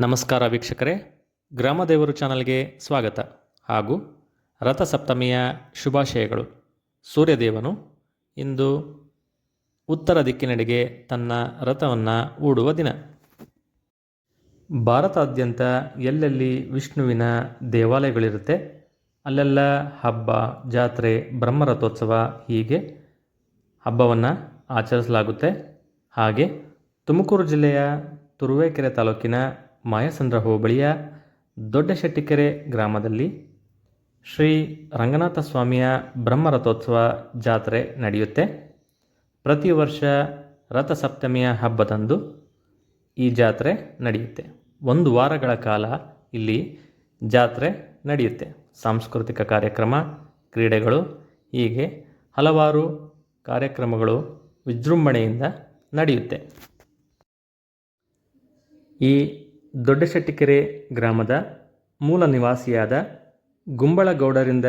ನಮಸ್ಕಾರ ವೀಕ್ಷಕರೇ. ಗ್ರಾಮದೇವರು ಚಾನಲ್ಗೆ ಸ್ವಾಗತ. ಹಾಗೂ ರಥಸಪ್ತಮಿಯ ಶುಭಾಶಯಗಳು. ಸೂರ್ಯದೇವನು ಇಂದು ಉತ್ತರ ದಿಕ್ಕಿನೆಡೆಗೆ ತನ್ನ ರಥವನ್ನು ಓಡುವ ದಿನ. ಭಾರತಾದ್ಯಂತ ಎಲ್ಲೆಲ್ಲಿ ವಿಷ್ಣುವಿನ ದೇವಾಲಯಗಳಿರುತ್ತೆ, ಅಲ್ಲೆಲ್ಲ ಹಬ್ಬ, ಜಾತ್ರೆ, ಬ್ರಹ್ಮರಥೋತ್ಸವ ಹೀಗೆ ಹಬ್ಬವನ್ನು ಆಚರಿಸಲಾಗುತ್ತೆ. ಹಾಗೆ ತುಮಕೂರು ಜಿಲ್ಲೆಯ ತುರುವೇಕೆರೆ ತಾಲೂಕಿನ ಮಾಯಸಂದ್ರ ಹೋಬಳಿಯ ದೊಡ್ಡಶೆಟ್ಟಿಕೆರೆ ಗ್ರಾಮದಲ್ಲಿ ಶ್ರೀ ರಂಗನಾಥ ಸ್ವಾಮಿಯ ಬ್ರಹ್ಮರಥೋತ್ಸವ ಜಾತ್ರೆ ನಡೆಯುತ್ತೆ. ಪ್ರತಿ ವರ್ಷ ರಥಸಪ್ತಮಿಯ ಹಬ್ಬದಂದು ಈ ಜಾತ್ರೆ ನಡೆಯುತ್ತೆ. ಒಂದು ವಾರಗಳ ಕಾಲ ಇಲ್ಲಿ ಜಾತ್ರೆ ನಡೆಯುತ್ತೆ. ಸಾಂಸ್ಕೃತಿಕ ಕಾರ್ಯಕ್ರಮ, ಕ್ರೀಡೆಗಳು, ಹೀಗೆ ಹಲವಾರು ಕಾರ್ಯಕ್ರಮಗಳು ವಿಜೃಂಭಣೆಯಿಂದ ನಡೆಯುತ್ತೆ. ಈ ದೊಡ್ಡಶೆಟ್ಟಿಕೆರೆ ಗ್ರಾಮದ ಮೂಲ ನಿವಾಸಿಯಾದ ಗುಂಬಳಗೌಡರಿಂದ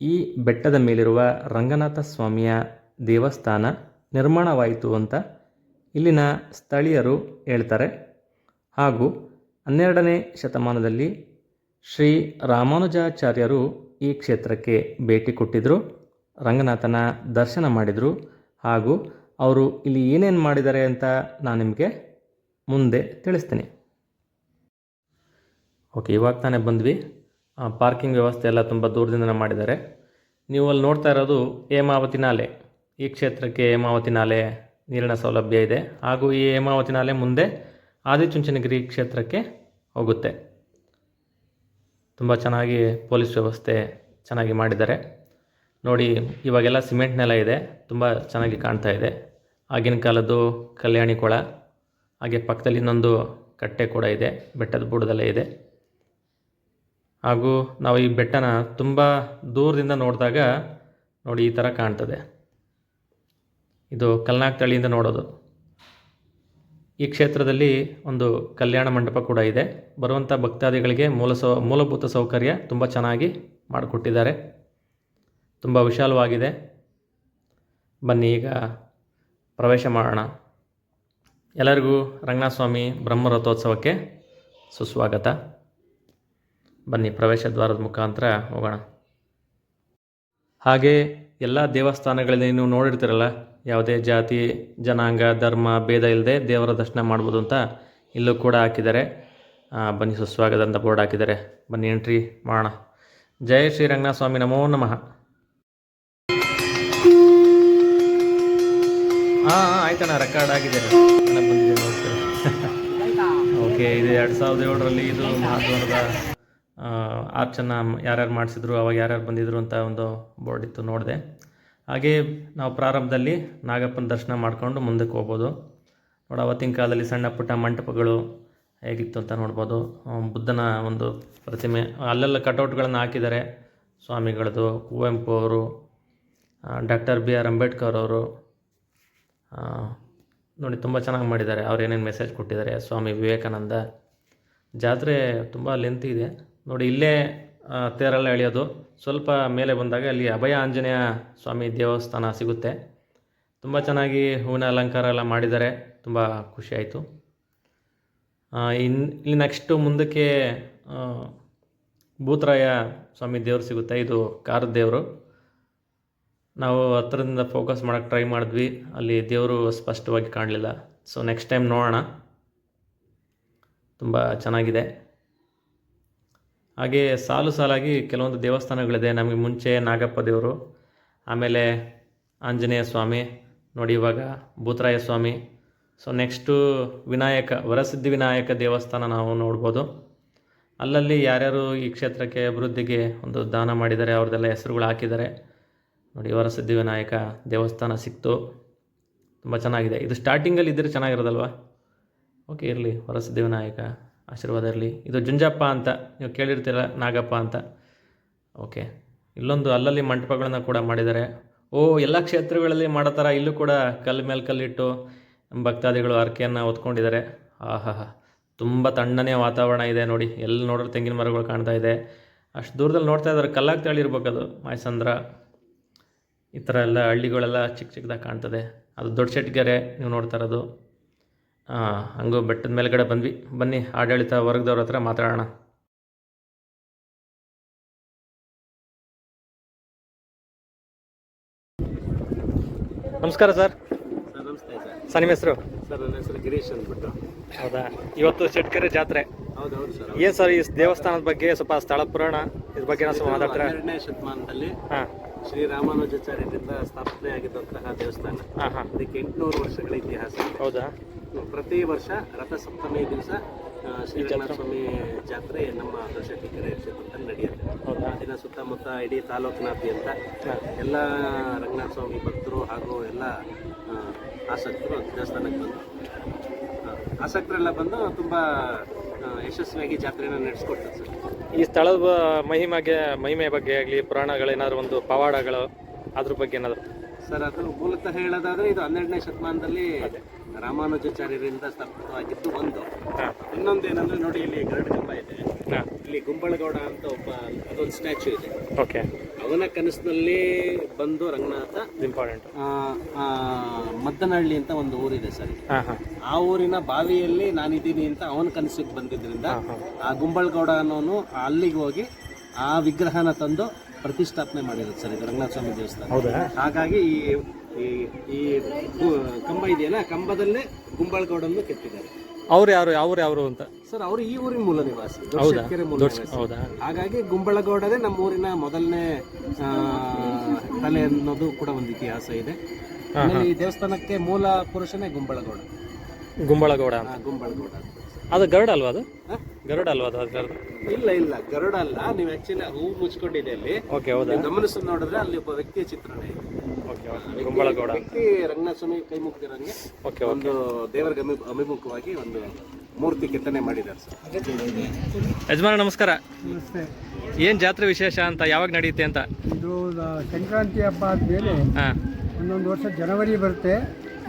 ಈ ಬೆಟ್ಟದ ಮೇಲಿರುವ ರಂಗನಾಥ ಸ್ವಾಮಿಯ ದೇವಸ್ಥಾನ ನಿರ್ಮಾಣವಾಯಿತು ಅಂತ ಇಲ್ಲಿನ ಸ್ಥಳೀಯರು ಹೇಳ್ತಾರೆ. ಹಾಗೂ ಹನ್ನೆರಡನೇ ಶತಮಾನದಲ್ಲಿ ಶ್ರೀ ರಾಮಾನುಜಾಚಾರ್ಯರು ಈ ಕ್ಷೇತ್ರಕ್ಕೆ ಭೇಟಿ ಕೊಟ್ಟಿದ್ದರು ರಂಗನಾಥನ ದರ್ಶನ ಮಾಡಿದರು ಹಾಗೂ ಅವರು ಇಲ್ಲಿ ಏನೇನು ಮಾಡಿದ್ದಾರೆ ಅಂತ ನಾನು ನಿಮಗೆ ಮುಂದೆ ತಿಳಿಸ್ತೀನಿ. ಓಕೆ, ಇವಾಗ ತಾನೇ ಬಂದ್ವಿ. ಪಾರ್ಕಿಂಗ್ ವ್ಯವಸ್ಥೆ ಎಲ್ಲ ತುಂಬ ದೂರದಿಂದ ಮಾಡಿದ್ದಾರೆ. ನೀವು ಅಲ್ಲಿ ನೋಡ್ತಾ ಇರೋದು ಹೇಮಾವತಿ ನಾಲೆ. ಈ ಕ್ಷೇತ್ರಕ್ಕೆ ಹೇಮಾವತಿ ನಾಲೆ ನೀರಿನ ಸೌಲಭ್ಯ ಇದೆ. ಹಾಗೂ ಈ ಹೇಮಾವತಿ ನಾಲೆ ಮುಂದೆ ಆದಿಚುಂಚನಗಿರಿ ಕ್ಷೇತ್ರಕ್ಕೆ ಹೋಗುತ್ತೆ. ತುಂಬ ಚೆನ್ನಾಗಿ ಪೊಲೀಸ್ ವ್ಯವಸ್ಥೆ ಚೆನ್ನಾಗಿ ಮಾಡಿದ್ದಾರೆ. ನೋಡಿ, ಇವಾಗೆಲ್ಲ ಸಿಮೆಂಟ್ ನೆಲ ಇದೆ. ತುಂಬ ಚೆನ್ನಾಗಿ ಕಾಣ್ತಾ ಇದೆ. ಆಗಿನ ಕಾಲದ್ದು ಕಲ್ಯಾಣಿ ಕೊಳ, ಹಾಗೆ ಪಕ್ಕದಲ್ಲಿ ಇನ್ನೊಂದು ಕಟ್ಟೆ ಕೂಡ ಇದೆ. ಬೆಟ್ಟದ ಬುಡದಲ್ಲೇ ಇದೆ. ಹಾಗೂ ನಾವು ಈ ಬೆಟ್ಟನ ತುಂಬ ದೂರದಿಂದ ನೋಡಿದಾಗ ನೋಡಿ ಈ ಥರ ಕಾಣ್ತದೆ. ಇದು ಕಲ್ನಾಗ್ ತಳಿಯಿಂದ ನೋಡೋದು. ಈ ಕ್ಷೇತ್ರದಲ್ಲಿ ಒಂದು ಕಲ್ಯಾಣ ಮಂಟಪ ಕೂಡ ಇದೆ. ಬರುವಂಥ ಭಕ್ತಾದಿಗಳಿಗೆ ಮೂಲ ಸೌ, ಮೂಲಭೂತ ಸೌಕರ್ಯ ತುಂಬ ಚೆನ್ನಾಗಿ ಮಾಡಿಕೊಟ್ಟಿದ್ದಾರೆ. ತುಂಬ ವಿಶಾಲವಾಗಿದೆ. ಬನ್ನಿ ಈಗ ಪ್ರವೇಶ ಮಾಡೋಣ. ಎಲ್ಲರಿಗೂ ರಂಗನಾಥ ಸ್ವಾಮಿ ಬ್ರಹ್ಮರಥೋತ್ಸವಕ್ಕೆ ಸುಸ್ವಾಗತ. ಬನ್ನಿ ಪ್ರವೇಶ ದ್ವಾರದ ಮುಖಾಂತರ ಹೋಗೋಣ. ಹಾಗೆ ಎಲ್ಲ ದೇವಸ್ಥಾನಗಳಲ್ಲಿ ನೀವು ನೋಡಿರ್ತೀರಲ್ಲ ಯಾವುದೇ ಜಾತಿ ಜನಾಂಗ ಧರ್ಮ ಭೇದ ಇಲ್ಲದೆ ದೇವರ ದರ್ಶನ ಮಾಡ್ಬೋದು ಅಂತ ಇಲ್ಲೂ ಕೂಡ ಹಾಕಿದ್ದಾರೆ. ಬನ್ನಿ ಸುಸ್ವಾಗತ ಅಂತ ಬೋರ್ಡ್ ಹಾಕಿದ್ದಾರೆ. ಬನ್ನಿ ಎಂಟ್ರಿ ಮಾಡೋಣ. ಜಯ ಶ್ರೀ ರಂಗನಾಥ ಸ್ವಾಮಿ ನಮೋ ನಮಃ. ಹಾಂ ಆಯ್ತಣ್ಣ ರೆಕಾರ್ಡ್ ಆಗಿದೆ. ಬಂದಿದೆ ಓಕೆ ಇದು ಎರಡು ಸಾವಿರದ ಏಳರಲ್ಲಿ ಇದು ಮಹಾದ್ವಾರದ ಆರ್ಚನ್ನು ಯಾರ್ಯಾರು ಮಾಡಿಸಿದ್ರು, ಅವಾಗ ಯಾರ್ಯಾರು ಬಂದಿದ್ರು ಅಂತ ಒಂದು ಬೋರ್ಡ್ ಇತ್ತು ನೋಡಿದೆ. ಹಾಗೇ ನಾವು ಪ್ರಾರಂಭದಲ್ಲಿ ನಾಗಪ್ಪನ ದರ್ಶನ ಮಾಡಿಕೊಂಡು ಮುಂದಕ್ಕೆ ಹೋಗ್ಬೋದು. ನೋಡಿ ಅವತ್ತಿನ ಕಾಲದಲ್ಲಿ ಸಣ್ಣ ಪುಟ್ಟ ಮಂಟಪಗಳು ಹೇಗಿತ್ತು ಅಂತ ನೋಡ್ಬೋದು. ಬುದ್ಧನ ಒಂದು ಪ್ರತಿಮೆ, ಅಲ್ಲೆಲ್ಲ ಕಟೌಟ್ಗಳನ್ನು ಹಾಕಿದ್ದಾರೆ. ಸ್ವಾಮಿಗಳದ್ದು ಕುವೆಂಪು ಅವರು ಡಾಕ್ಟರ್ ಬಿ ಆರ್ ಅಂಬೇಡ್ಕರ್ ಅವರು. ನೋಡಿ ತುಂಬ ಚೆನ್ನಾಗಿ ಮಾಡಿದ್ದಾರೆ. ಅವ್ರು ಏನೇನು ಮೆಸೇಜ್ ಕೊಟ್ಟಿದ್ದಾರೆ. ಸ್ವಾಮಿ ವಿವೇಕಾನಂದ. ಜಾತ್ರೆ ತುಂಬ ಲೆಂತ್ ಇದೆ. ನೋಡಿ, ಇಲ್ಲೇ ತೇರಲ್ಲ ಎಳೆಯೋದು. ಸ್ವಲ್ಪ ಮೇಲೆ ಬಂದಾಗ ಅಲ್ಲಿ ಅಭಯ ಆಂಜನೇಯ ಸ್ವಾಮಿ ದೇವಸ್ಥಾನ ಸಿಗುತ್ತೆ. ತುಂಬ ಚೆನ್ನಾಗಿ ಹೂವಿನ ಅಲಂಕಾರ ಎಲ್ಲ ಮಾಡಿದ್ದಾರೆ. ತುಂಬ ಖುಷಿ ಇನ್, ಇಲ್ಲಿ ನೆಕ್ಸ್ಟು ಮುಂದಕ್ಕೆ ಭೂತರಾಯ ಸ್ವಾಮಿ ದೇವರು ಸಿಗುತ್ತೆ. ಇದು ಕಾರದ ದೇವರು. ನಾವು ಹತ್ತಿರದಿಂದ ಫೋಕಸ್ ಮಾಡೋಕ್ಕೆ ಟ್ರೈ ಮಾಡಿದ್ವಿ. ಅಲ್ಲಿ ದೇವರು ಸ್ಪಷ್ಟವಾಗಿ ಕಾಣಲಿಲ್ಲ. ಸೊ, ನೆಕ್ಸ್ಟ್ ಟೈಮ್ ನೋಡೋಣ. ತುಂಬ ಚೆನ್ನಾಗಿದೆ. ಹಾಗೆ ಸಾಲು ಸಾಲಾಗಿ ಕೆಲವೊಂದು ದೇವಸ್ಥಾನಗಳಿದೆ. ನಮಗೆ ಮುಂಚೆ ನಾಗಪ್ಪ ದೇವರು, ಆಮೇಲೆ ಆಂಜನೇಯ ಸ್ವಾಮಿ, ನೋಡಿ ಇವಾಗ ಭೂತರಾಯ ಸ್ವಾಮಿ. ಸೊ ನೆಕ್ಸ್ಟು ವಿನಾಯಕ, ವರಸಿದ್ಧಿ ವಿನಾಯಕ ದೇವಸ್ಥಾನ ನಾವು ನೋಡ್ಬೋದು. ಅಲ್ಲಲ್ಲಿ ಯಾರ್ಯಾರು ಈ ಕ್ಷೇತ್ರಕ್ಕೆ ಅಭಿವೃದ್ಧಿಗೆ ಒಂದು ದಾನ ಮಾಡಿದ್ದಾರೆ, ಅವ್ರದ್ದೆಲ್ಲ ಹೆಸರುಗಳು ಹಾಕಿದ್ದಾರೆ. ನೋಡಿ, ವರಸಿದ್ಧಿ ವಿನಾಯಕ ದೇವಸ್ಥಾನ ಸಿಕ್ತು. ತುಂಬ ಚೆನ್ನಾಗಿದೆ. ಇದು ಸ್ಟಾರ್ಟಿಂಗಲ್ಲಿ ಇದ್ದರೆ ಚೆನ್ನಾಗಿರೋದಲ್ವ? ಓಕೆ ಇರಲಿ, ವರಸಿದ್ಧಿ ವಿನಾಯಕ. ಆಶೀರ್ವಾದ ಇರಲಿ ಇದು ಜುಂಜಪ್ಪ ಅಂತ, ನೀವು ಕೇಳಿರ್ತೀರ, ನಾಗಪ್ಪ ಅಂತ. ಓಕೆ. ಇಲ್ಲೊಂದು ಅಲ್ಲಲ್ಲಿ ಮಂಟಪಗಳನ್ನು ಕೂಡ ಮಾಡಿದ್ದಾರೆ. ಓ, ಎಲ್ಲ ಕ್ಷೇತ್ರಗಳಲ್ಲಿ ಮಾಡೋ ಥರ ಇಲ್ಲೂ ಕೂಡ ಕಲ್ಲು ಮೇಲೆ ಕಲ್ಲಿಟ್ಟು ಭಕ್ತಾದಿಗಳು ಹರಕೆಯನ್ನು ಹೊತ್ಕೊಂಡಿದ್ದಾರೆ. ಆಹಾ ತುಂಬ ತಣ್ಣನೆಯ ವಾತಾವರಣ ಇದೆ ನೋಡಿ. ಎಲ್ಲಿ ನೋಡಿದ್ರೆ ತೆಂಗಿನ ಮರಗಳು ಕಾಣ್ತಾ ಇದೆ. ಅಷ್ಟು ದೂರದಲ್ಲಿ ನೋಡ್ತಾ ಇದ್ದಾರೆ. ಕಲ್ಲಾಗಿ ತಳಿರ್ಬೇಕು ಅದು ಮಾಯಸಂದ್ರ. ಈ ಥರ ಎಲ್ಲ ಹಳ್ಳಿಗಳೆಲ್ಲ ಚಿಕ್ಕ ಚಿಕ್ಕದಾಗಿ ಕಾಣ್ತದೆ. ಅದು ದೊಡ್ಡ ಶೆಟ್ಗೆರೆ, ನೀವು ನೋಡ್ತಾ ಇರೋದು. ಹಾಂ ಹಂಗೂ ಬೆಟ್ಟದ ಮೇಲ್ಗಡೆ ಬಂದ್ವಿ. ಬನ್ನಿ ಆಡಳಿತ ವರ್ಗದವ್ರ ಹತ್ರ ಮಾತಾಡೋಣ. ನಮಸ್ಕಾರ ಸರ್. ಸರ್ ನಮಸ್ತೆ ಸರ್. ನಿಮ್ಮ ಹೆಸರು? ಸರ್ ನನ್ನ ಹೆಸರು ಗಿರೀಶ್ ಅಂದ್ಬಿಟ್ಟು. ಹೌದಾ? ಇವತ್ತು ಚಟ್ಕೆರೆ ಜಾತ್ರೆ. ಹೌದೌದು ಸರ್ ಏನು ಸರ್ ಈ ದೇವಸ್ಥಾನದ ಬಗ್ಗೆ ಸ್ವಲ್ಪ ಸ್ಥಳ ಪುರಾಣ ಇದ್ರ ಬಗ್ಗೆ ನಾವು ಸ್ವಲ್ಪ ಮಾತಾಡ್ತಾರೆ? ಎರಡನೇ ಶತಮಾನದಲ್ಲಿ ಹಾಂ. ಶ್ರೀ ರಾಮಾನುಜಾಚಾರ್ಯರಿಂದ ಸ್ಥಾಪನೆ ಆಗಿದ್ದಂತಹ ದೇವಸ್ಥಾನ. ಹಾಂ ಹಾಂ. ಅದಕ್ಕೆ ಎಂಟುನೂರು ವರ್ಷಗಳ ಇತಿಹಾಸ. ಹೌದಾ? ಪ್ರತಿ ವರ್ಷ ರಥಸಪ್ತಮಿ ದಿವಸ ಶ್ರೀರಂಗನಾಥ ಸ್ವಾಮಿ ಜಾತ್ರೆ ನಮ್ಮ ಕೆರೆ ಕ್ಷೇತ್ರದಲ್ಲಿ ನಡೆಯುತ್ತೆ. ದಿನ ಸುತ್ತಮುತ್ತ ಇಡೀ ತಾಲೂಕಿನಾದ್ಯಂತ ಎಲ್ಲ ರಂಗನಾಥ ಸ್ವಾಮಿ ಭಕ್ತರು ಹಾಗೂ ಎಲ್ಲ ಆಸಕ್ತರು ದೇವಸ್ಥಾನಕ್ಕೆ ಬಂದು ಆಸಕ್ತರೆಲ್ಲ ಬಂದು ತುಂಬ ಯಶಸ್ವಿಯಾಗಿ ಜಾತ್ರೆನ ನಡೆಸ್ಕೊಡ್ತಾರೆ ಸರ್. ಈ ಸ್ಥಳದ ಮಹಿಮೆಗೆ, ಮಹಿಮೆ ಬಗ್ಗೆ ಆಗಲಿ, ಪುರಾಣಗಳೇನಾದ್ರು ಒಂದು ಪವಾಡಗಳು, ಅದ್ರ ಬಗ್ಗೆ ಏನಾದ್ರು? ಸರ್ ಅದು ಮೂಲತಃ ಹೇಳೋದಾದ್ರೆ ಇದು ಹನ್ನೆರಡನೇ ಶತಮಾನದಲ್ಲಿ ರಾಮಾನುಜಾಚಾರ್ಯರಿಂದ ಸ್ಥಾಪಿತವಾಗಿದ್ದು ಒಂದು. ಇನ್ನೊಂದು ಏನಂದ್ರೆ ನೋಡಿ ಇಲ್ಲಿ ಗರಡ್ ಕಂಬ ಇದೆ. ಇಲ್ಲಿ ಗುಂಬಳಗೌಡ ಅಂತ ಒಬ್ಬ ಅದೊಂದು ಸ್ಟ್ಯಾಚ್ಯೂ ಇದೆ. ಓಕೆ. ಅವನ ಕನಸಿನಲ್ಲಿ ಬಂದು ರಂಗನಾಥ ಇಂಪಾರ್ಟೆಂಟ್ ಮದ್ದನಹಳ್ಳಿ ಅಂತ ಒಂದು ಊರಿದೆ ಸರ್ ಆ ಊರಿನ ಬಾವಿಯಲ್ಲಿ ನಾನಿದ್ದೀನಿ ಅಂತ ಅವನ ಕನಸಿಗೆ ಬಂದಿದ್ರಿಂದ ಆ ಗುಂಬಳಗೌಡ ಅನ್ನೋನು ಅಲ್ಲಿಗೆ ಹೋಗಿ ಆ ವಿಗ್ರಹನ ತಂದು ಪ್ರತಿಷ್ಠಾಪನೆ ಮಾಡಿರೋದು ಸರ್ ಇದು ರಂಗನಾಥ ಸ್ವಾಮಿ ದೇವಸ್ಥಾನ ಹಾಗಾಗಿ ಈ ಈ ಕಂಬ ಇದೆಯಲ್ಲ ಕಂಬದಲ್ಲೇ ಗುಂಬಳಗೌಡನ್ನು ಕೆತ್ತಿದ್ದಾರೆ. ಅವ್ರು ಯಾರು ಅವ್ರು ಯಾರು ಅಂತ? ಸರ್ ಅವರು ಈ ಊರಿನ ಮೂಲ ನಿವಾಸಿ ಹೌದಾ? ಹಾಗಾಗಿ ಗುಂಬಳಗೌಡರೇ ನಮ್ಮ ಊರಿನ ಮೊದಲನೇ ತಲೆ ಅನ್ನೋದು ಕೂಡ ಒಂದು ಇತಿಹಾಸ ಇದೆ. ಈ ದೇವಸ್ಥಾನಕ್ಕೆ ಮೂಲ ಪುರುಷನೇ ಗುಂಬಳಗೌಡ. ಗುಂಬಳಗೌಡ ಗುಂಬಳಗೌಡ. ಅದು ಗರುಡ ಅಲ್ವಾ ಅದು? ಹ? ಗರುಡ ಅಲ್ವಾ ಅದು ಗರುಡ ಇಲ್ಲ ಇಲ್ಲ ಗರುಡ ಅಲ್ಲ. ನೀವು ಆಕ್ಚುಲಿ ಹೂ ಮುಚ್ಕೊಂಡಿದೆ ಅಲ್ಲಿ. ಓಕೆ ಹೌದಾ? ನೀವು ಗಮನಿಸಿ ನೋಡಿದ್ರೆ ಅಲ್ಲಿ ಒಬ್ಬ ವ್ಯಕ್ತಿಯ ಚಿತ್ರಣ ಇದೆ. Okay okay Kumbalagowda. ವ್ಯಕ್ತಿ ರಂಗನಾಥ ಸ್ವಾಮಿ ಕೈ ಮುಗ್ದಿರಂಗೆ ಓಕೆ ಓಕೆ ಒಂದು ದೇವರಿಗೆ ಅಮಿ ಅಭಿಮುಖವಾಗಿ ಒಂದು ಮೂರ್ತಿ ಕೆತ್ತನೆ ಮಾಡಿದ್ದಾರೆ ಸರ್ ಯಜಮಾನ ನಮಸ್ಕಾರ. ನಮಸ್ತೆ. ಏನು ಜಾತ್ರೆ ವಿಶೇಷ ಅಂತ ಯಾವಾಗ ನಡೆಯುತ್ತೆ ಅಂತ? ಇದು ನ- ಸಂಕ್ರಾಂತಿ ಹಬ್ಬ ಆದಮೇಲೆ ಹಾಂ. ಒಂದೊಂದು ವರ್ಷ ಜನವರಿ ಬರುತ್ತೆ.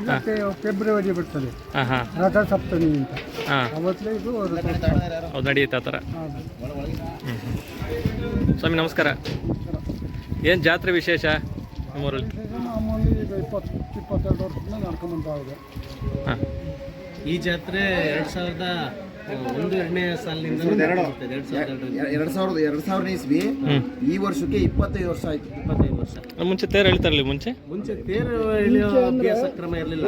ಮತ್ತೆ ಫೆಬ್ರವರಿ ಬರ್ತದೆ. ಹಾಂ ಹಾಂ. ರಥ ಸಪ್ತಮಿ ಅಂತ ಅವತ್ತೇ ಇದು. ಹೌದು ನಡೆಯುತ್ತೆ ಆ ಥರ. ಸ್ವಾಮಿ ನಮಸ್ಕಾರ. ಏನು ಜಾತ್ರೆ ವಿಶೇಷ ನಿಮ್ಮೂರಲ್ಲಿ? ಇದು ಮಾಮೂಲಿ ಈಗ ಇಪ್ಪತ್ತು ಇಪ್ಪತ್ತೆರಡು ವರ್ಷದಿಂದ ನಡ್ಕೊಂಡ್ಬಂತ ಇದೆ. ಹಾಂ. ಈ ಜಾತ್ರೆ ಎರಡ್ ಸಾವಿರದ ಒಂದು ಎರಡನೇ ಸಾಲಿನಿಂದ ಎರಡು ಸಾವಿರದ ಎರಡು ಎರಡ್ ಸಾವಿರದ ಎರಡು ಸಾವಿರದ ಇಸ್ವಿ. ಈ ವರ್ಷಕ್ಕೆ ಇಪ್ಪತ್ತೈದು ವರ್ಷ ಆಯ್ತು. ಇಪ್ಪತ್ತೈದು. ವರ್ಷ ಮುಂಚೆ ತೇರು ಹೇಳ್ತಾರಲ್ಲ ಮುಂಚೆ? ಮುಂಚೆ ತೇರು ಎಳೆಯೋ ಅಭ್ಯಾಸ ಕ್ರಮ ಇರಲಿಲ್ಲ.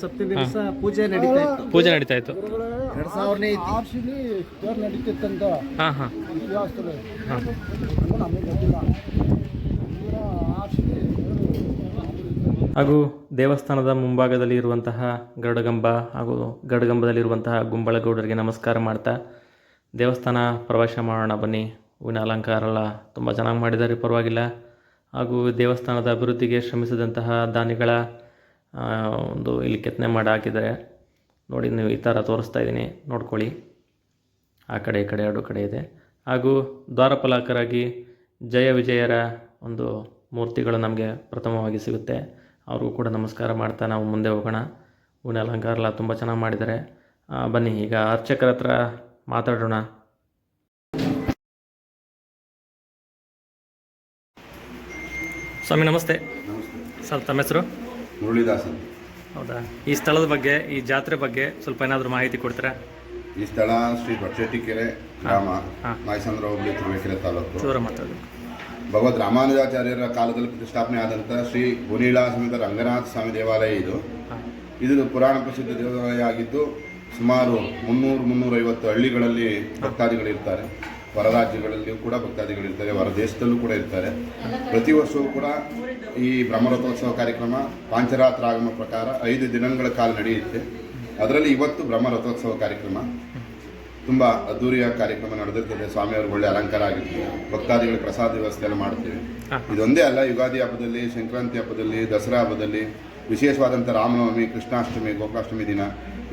ಸಪ್ತ ದಿವಸ ಪೂಜೆ ನಡೀತಾ ಇತ್ತು. ಪೂಜೆ ನಡೀತಾ ಇತ್ತು. ಎರಡ್ ಸಾವಿರನೇ ಆರ್ಸಿಲಿ ತೇರು ನಡೀತಿತ್ತಂತ ಹಾ ಹಾ. ಇತಿಹಾಸದಲ್ಲಿ. ಹಾಂ. ನಮಗೆ ಗೊತ್ತಿಲ್ಲ. ಹಾಗೂ ದೇವಸ್ಥಾನದ ಮುಂಭಾಗದಲ್ಲಿ ಇರುವಂತಹ ಗರುಡಗಂಬ ಹಾಗೂ ಗರುಡಗಂಬದಲ್ಲಿರುವಂತಹ ಗುಂಬಳಗೌಡರಿಗೆ ನಮಸ್ಕಾರ ಮಾಡ್ತಾ ದೇವಸ್ಥಾನ ಪ್ರವೇಶ ಮಾಡೋಣ ಬನ್ನಿ. ಹೂವಿನ ಅಲಂಕಾರ ಎಲ್ಲ ತುಂಬ ಚೆನ್ನಾಗಿ ಮಾಡಿದ್ದಾರೆ ಪರವಾಗಿಲ್ಲ. ಹಾಗೂ ದೇವಸ್ಥಾನದ ಅಭಿವೃದ್ಧಿಗೆ ಶ್ರಮಿಸಿದಂತಹ ದಾನಿಗಳ ಒಂದು ಇಲ್ಲಿ ಕೆತ್ತನೆ ಮಾಡಿ ಹಾಕಿದ್ದಾರೆ. ನೋಡಿ, ನೀವು ಈ ಥರ ತೋರಿಸ್ತಾ ಇದ್ದೀನಿ. ನೋಡ್ಕೊಳ್ಳಿ. ಆ ಕಡೆ, ಈ ಕಡೆ, ಎರಡು ಕಡೆ ಇದೆ. ಹಾಗೂ ದ್ವಾರಪಾಲಕರಾಗಿ ಜಯ ವಿಜಯರ ಒಂದು ಮೂರ್ತಿಗಳು ನಮಗೆ ಪ್ರಥಮವಾಗಿ ಸಿಗುತ್ತೆ. ಅವ್ರಿಗೂ ಕೂಡ ನಮಸ್ಕಾರ ಮಾಡ್ತಾ ನಾವು ಮುಂದೆ ಹೋಗೋಣ. ಹೂವಿನ ಅಲಂಕಾರ ಎಲ್ಲ ತುಂಬ ಚೆನ್ನಾಗಿ ಮಾಡಿದ್ದಾರೆ. ಬನ್ನಿ, ಈಗ ಅರ್ಚಕರ ಹತ್ರ ಮಾತಾಡೋಣ. ಸ್ವಾಮಿ ನಮಸ್ತೆ. ಸರ್ ತಮ್ಮ ಹೆಸರು? ಮುರಳೀದಾಸ್ ಅಂತ. ಹೌದಾ? ಈ ಸ್ಥಳದ ಬಗ್ಗೆ ಈ ಜಾತ್ರೆ ಬಗ್ಗೆ ಸ್ವಲ್ಪ ಏನಾದರೂ ಮಾಹಿತಿ ಕೊಡ್ತೀರಾ? ಈ ಸ್ಥಳ ಶ್ರೀ ದೊಡ್ಡಶೆಟ್ಟಿಕೆರೆ ಗ್ರಾಮ. ಮಾಯಸಂದ್ರ ಹೋಬಳಿ ತುರುವೇಕೆರೆ ತಾಲೂಕು. ಜೋರ ಭಗವದ್ ರಾಮಾನುಜಾಚಾರ್ಯರ ಕಾಲದಲ್ಲಿ ಪ್ರತಿಷ್ಠಾಪನೆ ಆದಂತಹ ಶ್ರೀ ಗುನೀಳಾ ಸಮೇತ ರಂಗನಾಥ ಸ್ವಾಮಿ ದೇವಾಲಯ ಇದು. ಇದು ಪುರಾಣ ಪ್ರಸಿದ್ಧ ದೇವಾಲಯ ಆಗಿದ್ದು ಸುಮಾರು ಮುನ್ನೂರು ಮುನ್ನೂರೈವತ್ತು ಹಳ್ಳಿಗಳಲ್ಲಿ ಭಕ್ತಾದಿಗಳಿರ್ತಾರೆ. ಹೊರ ರಾಜ್ಯಗಳಲ್ಲಿಯೂ ಕೂಡ ಭಕ್ತಾದಿಗಳಿರ್ತಾರೆ ಹೊರ ದೇಶದಲ್ಲೂ ಕೂಡ ಇರ್ತಾರೆ. ಪ್ರತಿ ವರ್ಷವೂ ಕೂಡ ಈ ಬ್ರಹ್ಮರಥೋತ್ಸವ ಕಾರ್ಯಕ್ರಮ ಪಾಂಚರಾತ್ರ ಆಗಮ ಪ್ರಕಾರ ಐದು ದಿನಗಳ ಕಾಲ ನಡೆಯುತ್ತೆ. ಅದರಲ್ಲಿ ಇವತ್ತು ಬ್ರಹ್ಮರಥೋತ್ಸವ ಕಾರ್ಯಕ್ರಮ. ತುಂಬ ಅದ್ದೂರಿಯ ಕಾರ್ಯಕ್ರಮ ನಡೆದಿರ್ತದೆ. ಸ್ವಾಮಿಯವ್ರಿಗೆ ಒಳ್ಳೆ ಅಲಂಕಾರ ಆಗಿರ್ತದೆ ಭಕ್ತಾದಿಗಳಿಗೆ ಪ್ರಸಾದ ವ್ಯವಸ್ಥೆ ಎಲ್ಲ ಮಾಡ್ತೀವಿ. ಇದೊಂದೇ ಅಲ್ಲ ಯುಗಾದಿ ಹಬ್ಬದಲ್ಲಿ ಸಂಕ್ರಾಂತಿ ಹಬ್ಬದಲ್ಲಿ ದಸರಾ ಹಬ್ಬದಲ್ಲಿ ವಿಶೇಷವಾದಂಥ ರಾಮನವಮಿ ಕೃಷ್ಣಾಷ್ಟಮಿ ಗೋಕಾಷ್ಟಮಿ ದಿನ.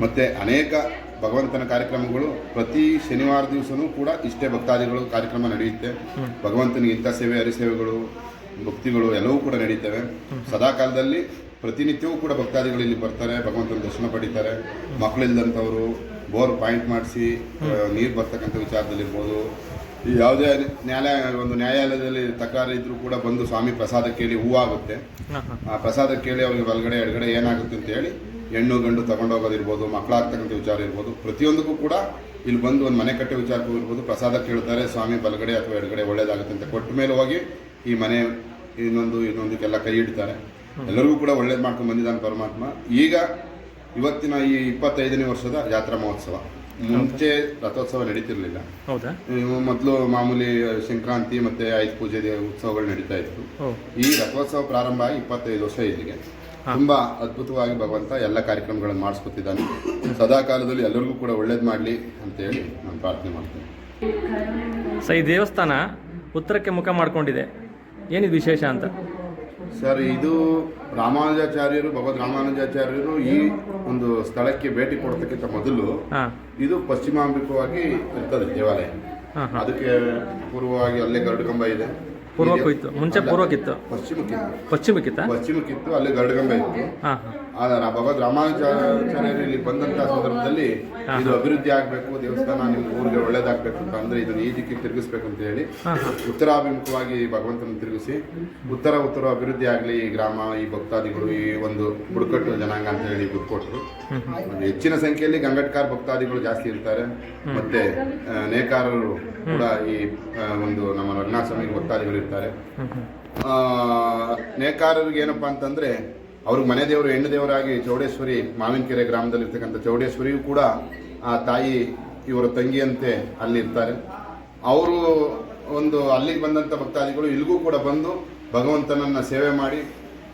ಮತ್ತು ಅನೇಕ ಭಗವಂತನ ಕಾರ್ಯಕ್ರಮಗಳು ಪ್ರತಿ ಶನಿವಾರ ದಿವಸನೂ ಕೂಡ ಇಷ್ಟೇ ಭಕ್ತಾದಿಗಳು ಕಾರ್ಯಕ್ರಮ ನಡೆಯುತ್ತೆ. ಭಗವಂತನಿಗೆ ಇಂಥ ಸೇವೆ ಹರಿಸೇವೆಗಳು ಭಕ್ತಿಗಳು ಎಲ್ಲವೂ ಕೂಡ ನಡೀತವೆ. ಸದಾ ಕಾಲದಲ್ಲಿ ಪ್ರತಿನಿತ್ಯವೂ ಕೂಡ ಭಕ್ತಾದಿಗಳು ಇಲ್ಲಿ ಬರ್ತಾರೆ ಭಗವಂತನ ದರ್ಶನ ಪಡಿತಾರೆ. ಮಕ್ಕಳಿಲ್ಲದಂಥವ್ರು ಬೋರ್ ಪಾಯಿಂಟ್ ಮಾಡಿಸಿ ನೀರು ಬರ್ತಕ್ಕಂಥ ವಿಚಾರದಲ್ಲಿರ್ಬೋದು. ಯಾವುದೇ ನ್ಯಾಯಾಲಯ ಒಂದು ನ್ಯಾಯಾಲಯದಲ್ಲಿ ತಕರಾರು ಇದ್ರೂ ಕೂಡ ಬಂದು ಸ್ವಾಮಿ ಪ್ರಸಾದ ಕೇಳಿ ಹೂವಾಗುತ್ತೆ. ಆ ಪ್ರಸಾದ ಕೇಳಿ ಅವ್ರಿಗೆ ಒಳಗಡೆ ಎಡಗಡೆ ಏನಾಗುತ್ತೆ ಅಂತ ಹೇಳಿ ಹೆಣ್ಣು ಗಂಡು ತಗೊಂಡೋಗೋದಿರ್ಬೋದು ಮಕ್ಕಳಾಗ್ತಕ್ಕಂಥ ವಿಚಾರ ಇರ್ಬೋದು ಪ್ರತಿಯೊಂದಕ್ಕೂ ಕೂಡ ಇಲ್ಲಿ ಬಂದು ಒಂದು ಮನೆ ಕಟ್ಟೆ ವಿಚಾರಕ್ಕೂ ಇರ್ಬೋದು ಪ್ರಸಾದ ಕೇಳ್ತಾರೆ ಸ್ವಾಮಿ ಬಲಗಡೆ ಅಥವಾ ಎಡಗಡೆ ಒಳ್ಳೇದಾಗುತ್ತೆ ಅಂತ ಕೊಟ್ಟ ಮೇಲೆ ಹೋಗಿ ಈ ಮನೆ ಇನ್ನೊಂದು ಇನ್ನೊಂದಕ್ಕೆಲ್ಲ ಕೈ ಇಡ್ತಾರೆ. ಎಲ್ಲರಿಗೂ ಕೂಡ ಒಳ್ಳೇದು ಮಾಡ್ಕೊಂಡು ಬಂದಿದ್ದಾನೆ ಪರಮಾತ್ಮ. ಈಗ ಇವತ್ತಿನ ಈ ಇಪ್ಪತ್ತೈದನೇ ವರ್ಷದ ಜಾತ್ರಾ ಮಹೋತ್ಸವ. ಮುಂಚೆ ರಥೋತ್ಸವ ನಡೀತಿರ್ಲಿಲ್ಲ. ಮೊದಲು ಮಾಮೂಲಿ ಸಂಕ್ರಾಂತಿ ಮತ್ತೆ ಆಯುಧ ಪೂಜೆ ಉತ್ಸವಗಳು ನಡೀತಾ ಇತ್ತು. ಈ ರಥೋತ್ಸವ ಪ್ರಾರಂಭ ಆಗಿ ಇಪ್ಪತ್ತೈದು ವರ್ಷ ಇಲ್ಲಿಗೆ. ತುಂಬಾ ಅದ್ಭುತವಾಗಿ ಭಗವಂತ ಎಲ್ಲ ಕಾರ್ಯಕ್ರಮಗಳನ್ನು ಮಾಡಿಸ್ಕೊತಿದ್ದಾನೆ. ಸದಾ ಕಾಲದಲ್ಲಿ ಎಲ್ಲರಿಗೂ ಕೂಡ ಒಳ್ಳೇದು ಮಾಡಲಿ ಅಂತೇಳಿ ನಾನು ಪ್ರಾರ್ಥನೆ ಮಾಡ್ತೇನೆ. ಸರ್ ಈ ದೇವಸ್ಥಾನ ಉತ್ತರಕ್ಕೆ ಮುಖ ಮಾಡಿಕೊಂಡಿದೆ. ಏನಿದು ವಿಶೇಷ ಅಂತ? ಸರ್ ಇದು ರಾಮಾನುಜಾಚಾರ್ಯರು ಭಗವದ್ ರಾಮಾನುಜಾಚಾರ್ಯರು ಈ ಒಂದು ಸ್ಥಳಕ್ಕೆ ಭೇಟಿ ಕೊಡ್ತಕ್ಕಿಂತ ಮೊದಲು ಇದು ಪಶ್ಚಿಮಾಂಬಿಕವಾಗಿ ಇರ್ತದೆ ದೇವಾಲಯ. ಅದಕ್ಕೆ ಪೂರ್ವವಾಗಿ ಅಲ್ಲೇ ಗರುಡಗಂಬ ಇದೆ. ಪೂರ್ವಕ್ಕೂ ಇತ್ತು ಮುಂಚೆ ಪೂರ್ವಕ್ಕಿತ್ತು? ಪಶ್ಚಿಮಕ್ಕಿತ್ತು. ಪಶ್ಚಿಮಕ್ಕಿತ್ತ? ಪಶ್ಚಿಮಕ್ಕಿತ್ತು ಅಲ್ಲೇ ಗರುಡಗಂಬ ಇತ್ತು. ಹಾಂ ಹಾಂ. ಆದ್ರೆ ಆ ಭಗವದ್ ರಾಮಾನುಜಾಚಾರ್ಯರು ಇಲ್ಲಿ ಬಂದಂತ ಸಂದರ್ಭದಲ್ಲಿ ಇದು ಅಭಿವೃದ್ಧಿ ಆಗ್ಬೇಕು ದೇವಸ್ಥಾನ ನಿಮ್ಮ ಊರಿಗೆ ಒಳ್ಳೇದಾಗ್ಬೇಕು ಅಂತ ಅಂದ್ರೆ ಇದನ್ನ ಈ ದಿಕ್ಕಿಗೆ ತಿರುಗಿಸ್ಬೇಕು ಅಂತ ಹೇಳಿ ಉತ್ತರಾಭಿಮುಖವಾಗಿ ಭಗವಂತನ ತಿರುಗಿಸಿ ಉತ್ತರ ಉತ್ತರ ಅಭಿವೃದ್ಧಿ ಆಗಲಿ ಈ ಗ್ರಾಮ ಈ ಭಕ್ತಾದಿಗಳು ಈ ಒಂದು ಬುಡಕಟ್ಟು ಜನಾಂಗ ಅಂತ ಹೇಳಿ ಒಂದು ಹೆಚ್ಚಿನ ಸಂಖ್ಯೆಯಲ್ಲಿ ಗಂಗಟ್ಕಾರ್ ಭಕ್ತಾದಿಗಳು ಜಾಸ್ತಿ ಇರ್ತಾರೆ. ಮತ್ತೆ ನೇಕಾರರು ಕೂಡ ಈ ಒಂದು ನಮ್ಮ ರಂಗನಾಥ ಸ್ವಾಮಿ ಭಕ್ತಾದಿಗಳು ಇರ್ತಾರೆ. ನೇಕಾರರಿಗೆ ಏನಪ್ಪಾ ಅಂತಂದ್ರೆ ಅವ್ರಿಗೆ ಮನೆ ದೇವರು, ಹೆಣ್ಣು ದೇವರಾಗಿ ಚೌಡೇಶ್ವರಿ ಮಾವಿನಕೆರೆ ಗ್ರಾಮದಲ್ಲಿ ಇರ್ತಕ್ಕಂಥ ಚೌಡೇಶ್ವರಿಯು ಕೂಡ ಆ ತಾಯಿ, ಇವರ ತಂಗಿಯಂತೆ ಅಲ್ಲಿ ಇರ್ತಾರೆ. ಅವರು ಒಂದು ಅಲ್ಲಿಗೆ ಬಂದಂಥ ಭಕ್ತಾದಿಗಳು ಇಲ್ಲಿಗೂ ಕೂಡ ಬಂದು ಭಗವಂತನನ್ನ ಸೇವೆ ಮಾಡಿ,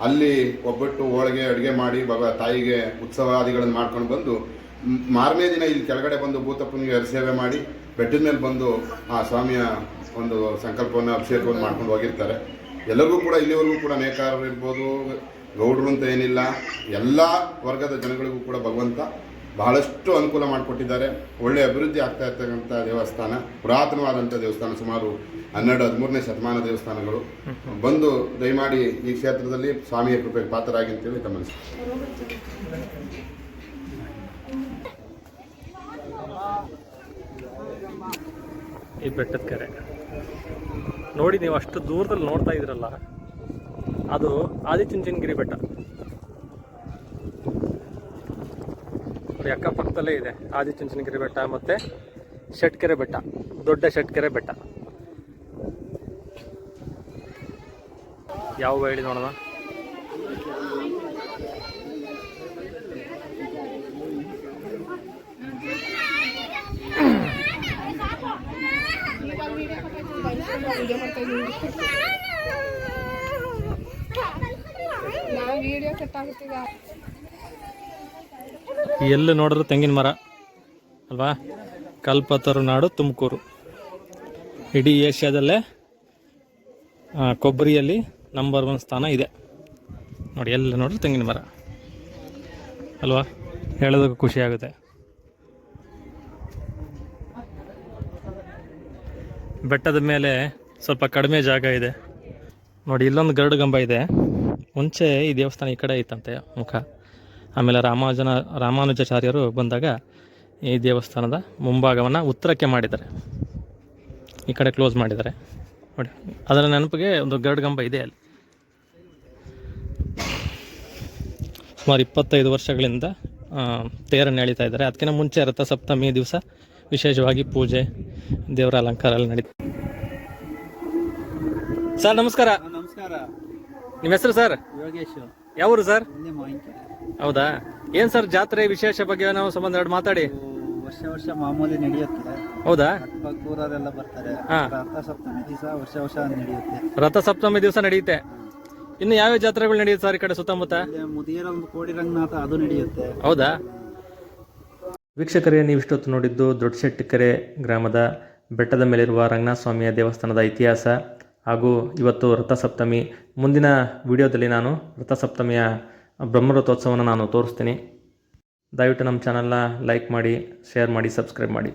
ಅಲ್ಲಿ ಒಬ್ಬಟ್ಟು ಹೋಳಿಗೆ ಅಡುಗೆ ಮಾಡಿ, ಭಗ ತಾಯಿಗೆ ಉತ್ಸವಾದಿಗಳನ್ನು ಮಾಡ್ಕೊಂಡು ಬಂದು, ಮಾರನೇ ದಿನ ಇಲ್ಲಿ ಕೆಳಗಡೆ ಬಂದು ಭೂತಪ್ಪನಿಗೆ ಸೇವೆ ಮಾಡಿ, ಬೆಟ್ಟದ ಮೇಲೆ ಬಂದು ಆ ಸ್ವಾಮಿಯ ಒಂದು ಸಂಕಲ್ಪವನ್ನು, ಅಭಿಷೇಕವನ್ನು ಮಾಡ್ಕೊಂಡು ಹೋಗಿರ್ತಾರೆ. ಎಲ್ಲರಿಗೂ ಕೂಡ ಇಲ್ಲಿವರೆಗೂ ಕೂಡ ನೇಕಾರರು ಇರ್ಬೋದು ಗೌಡ್ರು ಅಂತ ಏನಿಲ್ಲ, ಎಲ್ಲ ವರ್ಗದ ಜನಗಳಿಗೂ ಕೂಡ ಭಗವಂತ ಬಹಳಷ್ಟು ಅನುಕೂಲ ಮಾಡಿಕೊಟ್ಟಿದ್ದಾರೆ. ಒಳ್ಳೆ ಅಭಿವೃದ್ಧಿ ಆಗ್ತಾ ಇರ್ತಕ್ಕಂಥ ದೇವಸ್ಥಾನ, ಪುರಾತನವಾದಂಥ ದೇವಸ್ಥಾನ, ಸುಮಾರು ಹನ್ನೆರಡು, ಹದಿಮೂರನೇ ಶತಮಾನ ದೇವಸ್ಥಾನಗಳು. ಬಂದು ದಯಮಾಡಿ ಈ ಕ್ಷೇತ್ರದಲ್ಲಿ ಸ್ವಾಮಿಯ ಕೃಪೆಗೆ ಪಾತ್ರರಾಗಿ ಅಂತೇಳಿ ಗಮನಿಸಿ. ಈ ಬೆಟ್ಟದ ಕೆರೆ. ನೋಡಿ, ನೀವು ಅಷ್ಟು ದೂರದಲ್ಲಿ ನೋಡ್ತಾ ಇದ್ರಲ್ಲ ಅದು ಆದಿಚುಂಚನಗಿರಿ ಬೆಟ್ಟ ಅಕ್ಕಪಕ್ಕದಲ್ಲೇ ಇದೆ ಆದಿಚುಂಚನಗಿರಿ ಬೆಟ್ಟ ಮತ್ತು ಶೆಟ್ಕೆರೆ ಬೆಟ್ಟ ದೊಡ್ಡ ಶೆಟ್ಕೆರೆ ಬೆಟ್ಟ ಯಾವ ಹೇಳಿ ನೋಡೋಣ? ನಾವು ವಿಡಿಯೋ ಕಟ್ ಆಗುತ್ತೀಗ ಎಲ್ಲಿ ನೋಡಿದ್ರು ತೆಂಗಿನ ಮರ, ಅಲ್ವಾ? ಕಲ್ಪತರು ನಾಡು, ತುಮಕೂರು. ಇಡೀ ಏಷ್ಯಾದಲ್ಲೇ ಕೊಬ್ಬರಿಯಲ್ಲಿ ನಂಬರ್ ಒನ್ ಸ್ಥಾನ ಇದೆ. ನೋಡಿ, ಎಲ್ಲಿ ನೋಡಿದ್ರು ತೆಂಗಿನ ಮರ, ಅಲ್ವಾ? ಹೇಳೋದಕ್ಕೂ ಖುಷಿ ಆಗುತ್ತೆ. ಬೆಟ್ಟದ ಮೇಲೆ ಸ್ವಲ್ಪ ಕಡಿಮೆ ಜಾಗ ಇದೆ. ನೋಡಿ, ಇಲ್ಲೊಂದು ಗರುಡ ಗಂಬ ಇದೆ. ಮುಂಚೆ ಈ ದೇವಸ್ಥಾನ ಈ ಕಡೆ ಇತ್ತಂತೆ ಮುಖ. ಆಮೇಲೆ ರಾಮಾಜನ, ರಾಮಾನುಜಾಚಾರ್ಯರು ಬಂದಾಗ ಈ ದೇವಸ್ಥಾನದ ಮುಂಭಾಗವನ್ನು ಉತ್ತರಕ್ಕೆ ಮಾಡಿದ್ದಾರೆ. ಈ ಕಡೆ ಕ್ಲೋಸ್ ಮಾಡಿದ್ದಾರೆ. ನೋಡಿ, ಅದರ ನೆನಪಿಗೆ ಒಂದು ಗರುಡ ಗಂಬ ಇದೆ ಅಲ್ಲಿ. ಸುಮಾರು ಇಪ್ಪತ್ತೈದು ವರ್ಷಗಳಿಂದ ತೇರನ್ನು ಎಳಿತಾ ಇದ್ದಾರೆ. ಅದಕ್ಕಿಂತ ಮುಂಚೆ ರಥಸಪ್ತಮಿ ದಿವಸ ವಿಶೇಷವಾಗಿ ಪೂಜೆ, ದೇವರ ಅಲಂಕಾರ ಎಲ್ಲ ನಡೀತಾರೆ ಸರ್, ನಮಸ್ಕಾರ. ನಮಸ್ಕಾರ. ನಿಮ್ಮ ಹೆಸರು ಸರ್? ಯೋಗೇಶ್. ಯಾವೂರು ಸರ್? ಹೌದಾ? ಏನ್ ಸರ್ ಜಾತ್ರೆ ವಿಶೇಷ ಬಗ್ಗೆ ನಾವು ಸಂಬಂಧ ಎರಡು ಮಾತಾಡಿ. ವರ್ಷ ವರ್ಷ ಮಾಮೂಲಿ ನಡೆಯುತ್ತೆ. ಹೌದಾ? ಊರವರೆಲ್ಲ ಬರ್ತಾರೆ. ರಥಸಪ್ತಮಿ ರಥ ಸಪ್ತಮಿ ದಿವಸ ವರ್ಷ ವರ್ಷ ನಡೆಯುತ್ತೆ. ರಥ ಸಪ್ತಮಿ ದಿವಸ ನಡೆಯುತ್ತೆ. ಇನ್ನು ಯಾವ ಜಾತ್ರೆಗಳು ನಡೆಯುತ್ತೆ ಸರ್ ಈ ಕಡೆ ಸುತ್ತಮುತ್ತ? ಇಲ್ಲಿ ಮುದಿಯರ ಒಂದು ಕೋಡಿ ರಂಗನಾಥ ಅದು ನಡೆಯುತ್ತೆ. ಹೌದಾ? ವೀಕ್ಷಕರೇ ನೀವು ಇಷ್ಟೊತ್ತು ನೋಡಿದ್ದು ದೊಡ್ಡಶೆಟ್ಟಿಕೆರೆ ಗ್ರಾಮದ ಬೆಟ್ಟದ ಮೇಲಿರುವ ರಂಗನಾಥ ಸ್ವಾಮಿಯ ದೇವಸ್ಥಾನದ ಇತಿಹಾಸ. ಹಾಗೂ ಇವತ್ತು ರಥಸಪ್ತಮಿ. ಮುಂದಿನ ವಿಡಿಯೋದಲ್ಲಿ ನಾನು ರಥಸಪ್ತಮಿಯ ಬ್ರಹ್ಮರಥೋತ್ಸವವನ್ನು ನಾನು ತೋರಿಸ್ತೀನಿ. ದಯವಿಟ್ಟು ನಮ್ಮ ಚಾನಲ್ನ ಲೈಕ್ ಮಾಡಿ, ಶೇರ್ ಮಾಡಿ, ಸಬ್ಸ್ಕ್ರೈಬ್ ಮಾಡಿ.